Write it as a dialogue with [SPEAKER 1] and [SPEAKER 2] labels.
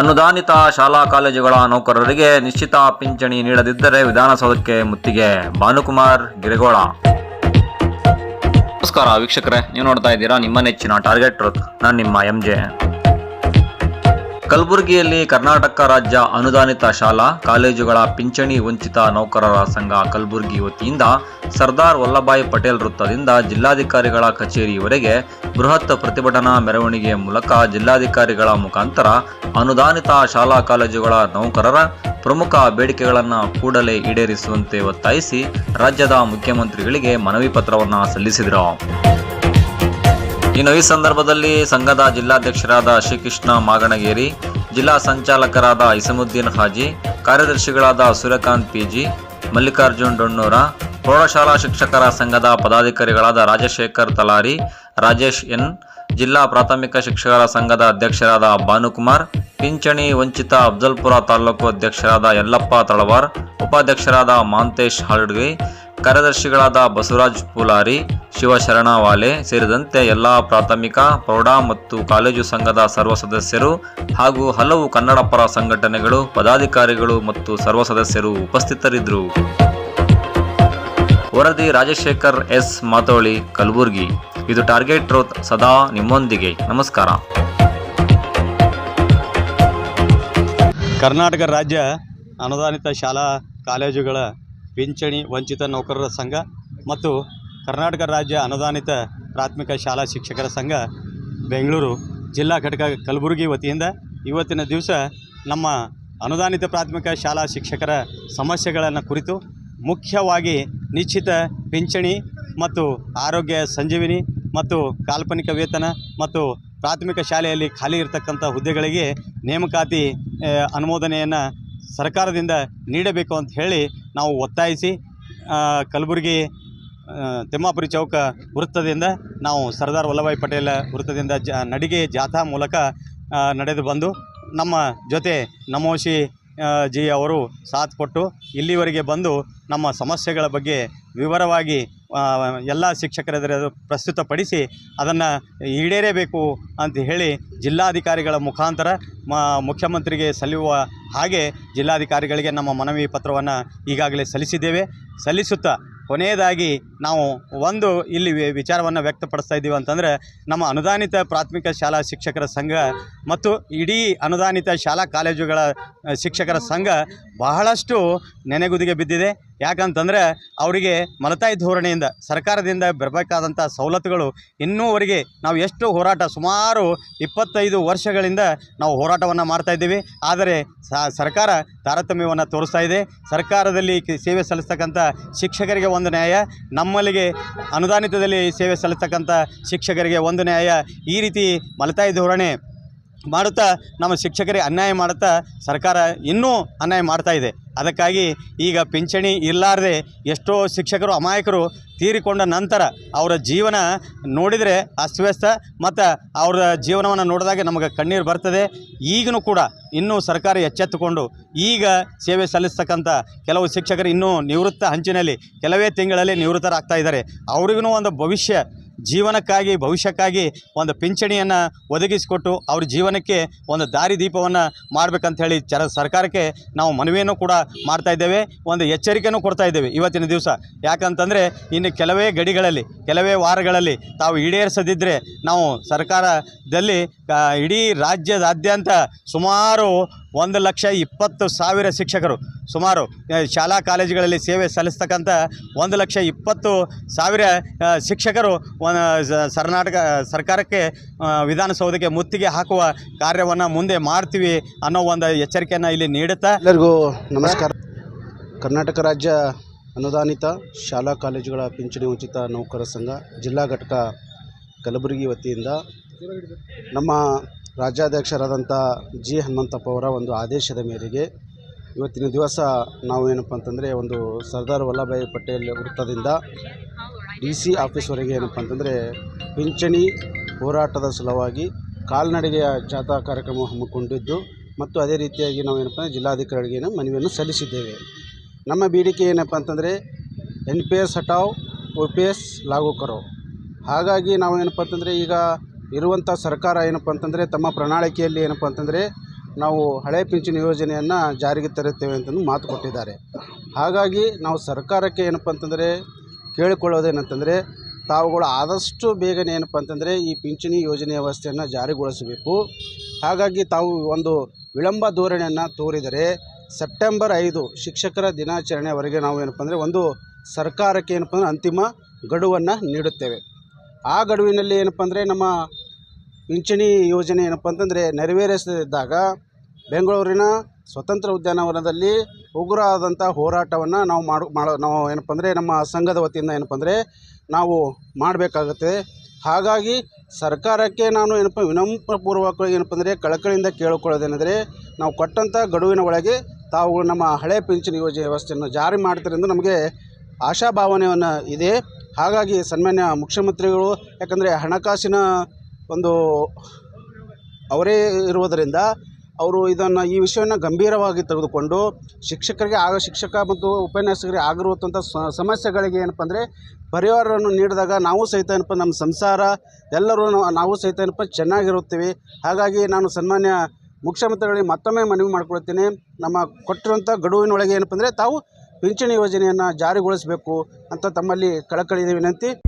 [SPEAKER 1] ಅನುದಾನಿತ ಶಾಲಾ ಕಾಲೇಜುಗಳ ನೌಕರರಿಗೆ ನಿಶ್ಚಿತ ಪಿಂಚಣಿ ನೀಡದಿದ್ದರೆ ವಿಧಾನಸೌಧಕ್ಕೆ ಮುತ್ತಿಗೆ. ಭಾನುಕುಮಾರ್, ಗಿರಿಗೋಳ. ನಮಸ್ಕಾರ ವೀಕ್ಷಕರೇ, ನೀವು ನೋಡ್ತಾ ಇದ್ದೀರಾ ನಿಮ್ಮ ನೆಚ್ಚಿನ ಟಾರ್ಗೆಟ್ ನಾನು ನಿಮ್ಮ ಎಂ ಜೆ. ಕಲಬುರಗಿಯಲ್ಲಿ ಕರ್ನಾಟಕ ರಾಜ್ಯ ಅನುದಾನಿತ ಶಾಲಾ, ಕಾಲೇಜುಗಳ ಪಿಂಚಣಿ ವಂಚಿತ ನೌಕರರ ಸಂಘ ಕಲಬುರಗಿ ವತಿಯಿಂದ ಸರ್ದಾರ್ ವಲ್ಲಭಾಯಿ ಪಟೇಲ್ ವೃತ್ತದಿಂದ ಜಿಲ್ಲಾಧಿಕಾರಿಗಳ ಕಚೇರಿವರೆಗೆ ಬೃಹತ್ ಪ್ರತಿಭಟನಾ ಮೆರವಣಿಗೆ ಮೂಲಕ ಜಿಲ್ಲಾಧಿಕಾರಿಗಳ ಮುಖಾಂತರ ಅನುದಾನಿತ ಶಾಲಾ, ಕಾಲೇಜುಗಳ ನೌಕರರ ಪ್ರಮುಖ ಬೇಡಿಕೆಗಳನ್ನು ಕೂಡಲೇ ಈಡೇರಿಸುವಂತೆ ಒತ್ತಾಯಿಸಿ ರಾಜ್ಯದ ಮುಖ್ಯಮಂತ್ರಿಗಳಿಗೆ ಮನವಿ ಪತ್ರವನ್ನು ಸಲ್ಲಿಸಿದರು. ಇನ್ನು ಈ ಸಂದರ್ಭದಲ್ಲಿ ಸಂಘದ ಜಿಲ್ಲಾಧ್ಯಕ್ಷರಾದ ಶ್ರೀಕೃಷ್ಣ ಮಾಗಣಗೇರಿ, ಜಿಲ್ಲಾ ಸಂಚಾಲಕರಾದ ಇಸಮುದ್ದೀನ್ ಹಾಜಿ, ಕಾರ್ಯದರ್ಶಿಗಳಾದ ಸೂರ್ಯಕಾಂತ್ ಪಿಜಿ, ಮಲ್ಲಿಕಾರ್ಜುನ್ ಡೊಣ್ಣೂರ, ಪ್ರೌಢಶಾಲಾ ಶಿಕ್ಷಕರ ಸಂಘದ ಪದಾಧಿಕಾರಿಗಳಾದ ರಾಜಶೇಖರ್ ತಲಾರಿ, ರಾಜೇಶ್ ಎನ್, ಜಿಲ್ಲಾ ಪ್ರಾಥಮಿಕ ಶಿಕ್ಷಕರ ಸಂಘದ ಅಧ್ಯಕ್ಷರಾದ ಭಾನುಕುಮಾರ್, ಪಿಂಚಣಿ ವಂಚಿತ ಅಫ್ಜಲ್ಪುರ ತಾಲೂಕು ಅಧ್ಯಕ್ಷರಾದ ಯಲ್ಲಪ್ಪ ತಳವಾರ್, ಉಪಾಧ್ಯಕ್ಷರಾದ ಮಾಂತೇಶ್ ಹಾಲ್ಡ್ಗಿ ಕಾರ್ಯದರ್ಶಿಗಳಾದ ಬಸವರಾಜ್ ಪುಲಾರಿ ಶಿವಶರಣ ವಾಲೆ ಸೇರಿದಂತೆ ಎಲ್ಲ ಪ್ರಾಥಮಿಕ, ಪ್ರೌಢ ಮತ್ತು ಕಾಲೇಜು ಸಂಘದ ಸರ್ವ ಸದಸ್ಯರು ಹಾಗೂ ಹಲವು ಕನ್ನಡ ಪರ ಸಂಘಟನೆಗಳು, ಪದಾಧಿಕಾರಿಗಳು ಮತ್ತು ಸರ್ವ ಸದಸ್ಯರು ಉಪಸ್ಥಿತರಿದ್ದರು. ವರದಿ ರಾಜಶೇಖರ್ ಎಸ್. ಮಾತೋಳಿ, ಕಲಬುರ್ಗಿ. ಇದು ಟಾರ್ಗೆಟ್ ಟ್ರೋತ್ ಸದಾ ನಿಮ್ಮೊಂದಿಗೆ. ನಮಸ್ಕಾರ.
[SPEAKER 2] ಕರ್ನಾಟಕ ರಾಜ್ಯ ಅನುದಾನಿತ ಶಾಲಾ ಕಾಲೇಜುಗಳ ಪಿಂಚಣಿ ವಂಚಿತ ನೌಕರರ ಸಂಘ ಮತ್ತು ಕರ್ನಾಟಕ ರಾಜ್ಯ ಅನುದಾನಿತ ಪ್ರಾಥಮಿಕ ಶಾಲಾ ಶಿಕ್ಷಕರ ಸಂಘ ಬೆಂಗಳೂರು ಜಿಲ್ಲಾ ಘಟಕ ಕಲಬುರಗಿ ವತಿಯಿಂದ ಇವತ್ತಿನ ದಿವಸ ನಮ್ಮ ಅನುದಾನಿತ ಪ್ರಾಥಮಿಕ ಶಾಲಾ ಶಿಕ್ಷಕರ ಸಮಸ್ಯೆಗಳನ್ನು ಕುರಿತು ಮುಖ್ಯವಾಗಿ ನಿಶ್ಚಿತ ಪಿಂಚಣಿ ಮತ್ತು ಆರೋಗ್ಯ ಸಂಜೀವಿನಿ ಮತ್ತು ಕಾಲ್ಪನಿಕ ವೇತನ ಮತ್ತು ಪ್ರಾಥಮಿಕ ಶಾಲೆಯಲ್ಲಿ ಖಾಲಿ ಇರತಕ್ಕಂಥ ಹುದ್ದೆಗಳಿಗೆ ನೇಮಕಾತಿ ಅನುಮೋದನೆಯನ್ನು ಸರ್ಕಾರದಿಂದ ನೀಡಬೇಕು ಅಂತ ಹೇಳಿ ನಾವು ಒತ್ತಾಯಿಸಿ ಕಲಬುರಗಿ ತಿಮ್ಮಾಪುರಿ ಚೌಕ ವೃತ್ತದಿಂದ ನಾವು ಸರ್ದಾರ್ ವಲ್ಲಭಾಯಿ ಪಟೇಲ್ ವೃತ್ತದಿಂದ ಜ, ನಡಿಗೆ ಜಾಥಾ ಮೂಲಕ ನಡೆದು ಬಂದು ನಮ್ಮ ಜೊತೆ ನಮೋಶಿ ಜಿ ಅವರು ಸಾಥ್ ಕೊಟ್ಟು ಇಲ್ಲಿವರೆಗೆ ಬಂದು ನಮ್ಮ ಸಮಸ್ಯೆಗಳ ಬಗ್ಗೆ ವಿವರವಾಗಿ ಎಲ್ಲ ಶಿಕ್ಷಕರೆದುರು ಪ್ರಸ್ತುತಪಡಿಸಿ ಅದನ್ನು ಈಡೇರಬೇಕು ಅಂತ ಹೇಳಿ ಜಿಲ್ಲಾಧಿಕಾರಿಗಳ ಮುಖಾಂತರ ಮುಖ್ಯಮಂತ್ರಿಗೆ ಸಲ್ಲುವ ಹಾಗೆ ಜಿಲ್ಲಾಧಿಕಾರಿಗಳಿಗೆ ನಮ್ಮ ಮನವಿ ಪತ್ರವನ್ನು ಈಗಾಗಲೇ ಸಲ್ಲಿಸಿದ್ದೇವೆ. ಸಲ್ಲಿಸುತ್ತಾ ಕೊನೆಯದಾಗಿ ನಾವು ಒಂದು ಇಲ್ಲಿ ವಿಚಾರವನ್ನು ವ್ಯಕ್ತಪಡಿಸ್ತಾ ಇದ್ದೀವಿ ಅಂತಂದರೆ ನಮ್ಮ ಅನುದಾನಿತ ಪ್ರಾಥಮಿಕ ಶಾಲಾ ಶಿಕ್ಷಕರ ಸಂಘ ಮತ್ತು ಇಡೀ ಅನುದಾನಿತ ಶಾಲಾ ಕಾಲೇಜುಗಳ ಶಿಕ್ಷಕರ ಸಂಘ ಬಹಳಷ್ಟು ನೆನೆಗುದಿಗೆ ಬಿದ್ದಿದೆ. ಯಾಕಂತಂದರೆ ಅವರಿಗೆ ಮಲತಾಯಿ ಧೋರಣೆಯಿಂದ ಸರ್ಕಾರದಿಂದ ಬರಬೇಕಾದಂಥ ಸವಲತ್ತುಗಳು ಇನ್ನೂವರೆಗೆ ನಾವು ಎಷ್ಟು ಹೋರಾಟ ಸುಮಾರು ಇಪ್ಪತ್ತೈದು ವರ್ಷಗಳಿಂದ ನಾವು ಹೋರಾಟವನ್ನು ಮಾಡ್ತಾ ಇದ್ದೀವಿ. ಆದರೆ ಸರ್ಕಾರ ತಾರತಮ್ಯವನ್ನು ತೋರಿಸ್ತಾ ಇದೆ. ಸರ್ಕಾರದಲ್ಲಿ ಸೇವೆ ಸಲ್ಲಿಸ್ತಕ್ಕಂಥ ಶಿಕ್ಷಕರಿಗೆ ಒಂದು ನ್ಯಾಯ, ನಮ್ಮಲ್ಲಿಗೆ ಅನುದಾನಿತದಲ್ಲಿ ಸೇವೆ ಸಲ್ಲಿಸ್ತಕ್ಕಂಥ ಶಿಕ್ಷಕರಿಗೆ ಒಂದು ನ್ಯಾಯ. ಈ ರೀತಿ ಮಲತಾಯಿ ಧೋರಣೆ ಮಾಡುತ್ತಾ ನಮ್ಮ ಶಿಕ್ಷಕರಿಗೆ ಅನ್ಯಾಯ ಮಾಡುತ್ತಾ ಸರ್ಕಾರ ಇನ್ನೂ ಅನ್ಯಾಯ ಮಾಡ್ತಾ ಇದೆ. ಅದಕ್ಕಾಗಿ ಈಗ ಪಿಂಚಣಿ ಇರಲಾರ್ದೆ ಎಷ್ಟೋ ಶಿಕ್ಷಕರು ಅಮಾಯಕರು ತೀರಿಕೊಂಡ ನಂತರ ಅವರ ಜೀವನ ನೋಡಿದರೆ ಅಸ್ತವ್ಯಸ್ತ ಮತ್ತು ಅವರ ಜೀವನವನ್ನು ನೋಡಿದಾಗ ನಮಗೆ ಕಣ್ಣೀರು ಬರ್ತದೆ. ಈಗಲೂ ಕೂಡ ಇನ್ನೂ ಸರ್ಕಾರ ಎಚ್ಚೆತ್ತುಕೊಂಡು ಈಗ ಸೇವೆ ಸಲ್ಲಿಸ್ತಕ್ಕಂಥ ಕೆಲವು ಶಿಕ್ಷಕರು ಇನ್ನೂ ನಿವೃತ್ತ ಹಂಚಿನಲ್ಲಿ ಕೆಲವೇ ತಿಂಗಳಲ್ಲಿ ನಿವೃತ್ತರಾಗ್ತಾ ಇದ್ದಾರೆ. ಅವ್ರಿಗೂ ಒಂದು ಭವಿಷ್ಯ ಜೀವನಕ್ಕಾಗಿ, ಭವಿಷ್ಯಕ್ಕಾಗಿ ಒಂದು ಪಿಂಚಣಿಯನ್ನು ಒದಗಿಸಿಕೊಟ್ಟು ಅವ್ರ ಜೀವನಕ್ಕೆ ಒಂದು ದಾರಿದೀಪವನ್ನು ಮಾಡಬೇಕಂತ ಹೇಳಿ ಚರ ಸರ್ಕಾರಕ್ಕೆ ನಾವು ಮನವಿಯನ್ನು ಕೂಡ ಮಾಡ್ತಾ ಇದ್ದೇವೆ. ಒಂದು ಎಚ್ಚರಿಕೆಯೂ ಕೊಡ್ತಾ ಇದ್ದೇವೆ ಇವತ್ತಿನ ದಿವಸ. ಯಾಕಂತಂದರೆ ಇನ್ನು ಕೆಲವೇ ಗಡಿಗಳಲ್ಲಿ, ಕೆಲವೇ ವಾರಗಳಲ್ಲಿ ತಾವು ಈಡೇರಿಸದಿದ್ದರೆ ನಾವು ಸರ್ಕಾರದಲ್ಲಿ ಇಡೀ ರಾಜ್ಯದಾದ್ಯಂತ ಸುಮಾರು ಒಂದು ಲಕ್ಷ ಇಪ್ಪತ್ತು ಸಾವಿರ ಶಿಕ್ಷಕರು. ಸುಮಾರು ಶಾಲಾ ಕಾಲೇಜುಗಳಲ್ಲಿ ಸೇವೆ ಸಲ್ಲಿಸ್ತಕ್ಕಂಥ ಒಂದು ಲಕ್ಷ ಇಪ್ಪತ್ತು ಸಾವಿರ ಶಿಕ್ಷಕರು ಕರ್ನಾಟಕ ಸರ್ಕಾರಕ್ಕೆ ವಿಧಾನಸೌಧಕ್ಕೆ ಮುತ್ತಿಗೆ ಹಾಕುವ ಕಾರ್ಯವನ್ನು ಮುಂದೆ ಮಾಡ್ತೀವಿ ಅನ್ನೋ ಒಂದು ಎಚ್ಚರಿಕೆಯನ್ನು ಇಲ್ಲಿ ನೀಡುತ್ತಾ
[SPEAKER 3] ಎಲ್ಲರಿಗೂ ನಮಸ್ಕಾರ. ಕರ್ನಾಟಕ ರಾಜ್ಯ ಅನುದಾನಿತ ಶಾಲಾ ಕಾಲೇಜುಗಳ ಪಿಂಚಣಿ ಉಚಿತ ನೌಕರ ಸಂಘ ಜಿಲ್ಲಾ ಘಟಕ ಕಲಬುರಗಿ ವತಿಯಿಂದ ನಮ್ಮ ರಾಜ್ಯಾಧ್ಯಕ್ಷರಾದಂಥ ಜಿ ಹನುಮಂತಪ್ಪ ಅವರ ಒಂದು ಆದೇಶದ ಮೇರೆಗೆ ಇವತ್ತಿನ ದಿವಸ ನಾವು ಏನಪ್ಪ ಅಂತಂದರೆ ಒಂದು ಸರ್ದಾರ್ ವಲ್ಲಭಾಯಿ ಪಟೇಲ್ ವೃತ್ತದಿಂದ ಡಿ ಸಿ ಆಫೀಸ್ವರೆಗೆ ಏನಪ್ಪ ಅಂತಂದರೆ ಪಿಂಚಣಿ ಹೋರಾಟದ ಸಲುವಾಗಿ ಕಾಲ್ನಡಿಗೆಯ ಜಾಥಾ ಕಾರ್ಯಕ್ರಮ ಹಮ್ಮಿಕೊಂಡಿದ್ದು ಮತ್ತು ಅದೇ ರೀತಿಯಾಗಿ ನಾವು ಏನಪ್ಪ ಅಂದರೆ ಜಿಲ್ಲಾಧಿಕಾರಿಗೆ ಏನು ಮನವಿಯನ್ನು ಸಲ್ಲಿಸಿದ್ದೇವೆ. ನಮ್ಮ ಬೇಡಿಕೆ ಏನಪ್ಪ ಅಂತಂದರೆ ಎನ್ ಪಿ ಎಸ್ ಹಟಾವ್ ಒ ಪಿ ಎಸ್, ಲಾಗು ಹಾಗಾಗಿ ನಾವು ಏನಪ್ಪ ಅಂತಂದರೆ ಈಗ ಇರುವಂಥ ಸರ್ಕಾರ ಏನಪ್ಪ ಅಂತಂದರೆ ತಮ್ಮ ಪ್ರಣಾಳಿಕೆಯಲ್ಲಿ ಏನಪ್ಪ ಅಂತಂದರೆ ನಾವು ಹಳೆ ಪಿಂಚಣಿ ಯೋಜನೆಯನ್ನು ಜಾರಿಗೆ ತರುತ್ತೇವೆ ಅಂತಂದು ಮಾತು ಕೊಟ್ಟಿದ್ದಾರೆ. ಹಾಗಾಗಿ ನಾವು ಸರ್ಕಾರಕ್ಕೆ ಏನಪ್ಪ ಅಂತಂದರೆ ಕೇಳಿಕೊಳ್ಳೋದೇನಂತಂದರೆ ತಾವುಗಳು ಆದಷ್ಟು ಬೇಗನೆ ಏನಪ್ಪ ಅಂತಂದರೆ ಈ ಪಿಂಚಣಿ ಯೋಜನೆ ವ್ಯವಸ್ಥೆಯನ್ನು ಜಾರಿಗೊಳಿಸಬೇಕು. ಹಾಗಾಗಿ ತಾವು ಒಂದು ವಿಳಂಬ ಧೋರಣೆಯನ್ನು ತೋರಿದರೆ ಸೆಪ್ಟೆಂಬರ್ ಐದು ಶಿಕ್ಷಕರ ದಿನಾಚರಣೆವರೆಗೆ ನಾವು ಏನಪ್ಪ ಅಂದರೆ ಒಂದು ಸರ್ಕಾರಕ್ಕೆ ಏನಪ್ಪ ಅಂದರೆ ಅಂತಿಮ ಗಡುವನ್ನು ನೀಡುತ್ತೇವೆ. ಆ ಗಡುವಿನಲ್ಲಿ ಏನಪ್ಪ ಅಂದರೆ ನಮ್ಮ ಪಿಂಚಣಿ ಯೋಜನೆ ಏನಪ್ಪ ಅಂತಂದರೆ ನೆರವೇರಿಸದಿದ್ದಾಗ ಬೆಂಗಳೂರಿನ ಸ್ವತಂತ್ರ ಉದ್ಯಾನವನದಲ್ಲಿ ಉಗ್ರವಾದಂಥ ಹೋರಾಟವನ್ನು ನಾವು ಮಾಡು ಮಾಡೋ ನಾವು ಏನಪ್ಪ ಅಂದರೆ ನಮ್ಮ ಸಂಘದ ವತಿಯಿಂದ ಏನಪ್ಪ ಅಂದರೆ ನಾವು ಮಾಡಬೇಕಾಗುತ್ತೆ. ಹಾಗಾಗಿ ಸರ್ಕಾರಕ್ಕೆ ನಾನು ಏನಪ್ಪ ವಿನಮ್ರಪೂರ್ವಕವಾಗಿ ಏನಪ್ಪ ಅಂದರೆ ಕಳಕಳಿಯಿಂದ ಕೇಳಿಕೊಳ್ಳೋದೇನೆಂದರೆ ನಾವು ಕೊಟ್ಟಂಥ ಗಡುವಿನ ಒಳಗೆ ತಾವು ನಮ್ಮ ಹಳೆ ಪಿಂಚಣಿ ಯೋಜನೆ ವ್ಯವಸ್ಥೆಯನ್ನು ಜಾರಿ ಮಾಡ್ತಾರೆ ಎಂದು ನಮಗೆ ಆಶಾಭಾವನೆಯನ್ನು ಇದೆ. ಹಾಗಾಗಿ ಸನ್ಮಾನ್ಯ ಮುಖ್ಯಮಂತ್ರಿಗಳು, ಯಾಕಂದರೆ ಹಣಕಾಸಿನ ಒಂದು ಅವರೇ ಇರುವುದರಿಂದ ಅವರು ಇದನ್ನು ಈ ವಿಷಯವನ್ನು ಗಂಭೀರವಾಗಿ ತೆಗೆದುಕೊಂಡು ಶಿಕ್ಷಕರಿಗೆ ಆಗ ಶಿಕ್ಷಕ ಮತ್ತು ಉಪನ್ಯಾಸಕರಿಗೆ ಆಗಿರುವಂಥ ಸಮಸ್ಯೆಗಳಿಗೆ ಏನಪ್ಪ ಅಂದರೆ ಪರಿಹಾರವನ್ನು ನೀಡಿದಾಗ ನಾವು ಸಹಿತ ಏನಪ್ಪ ನಮ್ಮ ಸಂಸಾರ ಎಲ್ಲರೂ ನಾವು- ಸಹಿತ ಏನಪ್ಪ ಚೆನ್ನಾಗಿರುತ್ತೀವಿ. ಹಾಗಾಗಿ ನಾನು ಸನ್ಮಾನ್ಯ ಮುಖ್ಯಮಂತ್ರಿಗಳಿಗೆ ಮತ್ತೊಮ್ಮೆ ಮನವಿ ಮಾಡ್ಕೊಳ್ತೀನಿ. ನಮ್ಮ ಕೊಟ್ಟಿರುವಂಥ ಗಡುವಿನೊಳಗೆ ಏನಪ್ಪ ಅಂದರೆ ತಾವು ಪಿಂಚಣಿ ಯೋಜನೆಯನ್ನು ಜಾರಿಗೊಳಿಸಬೇಕು ಅಂತ ತಮ್ಮಲ್ಲಿ ಕಳಕಳಿ ವಿನಂತಿ.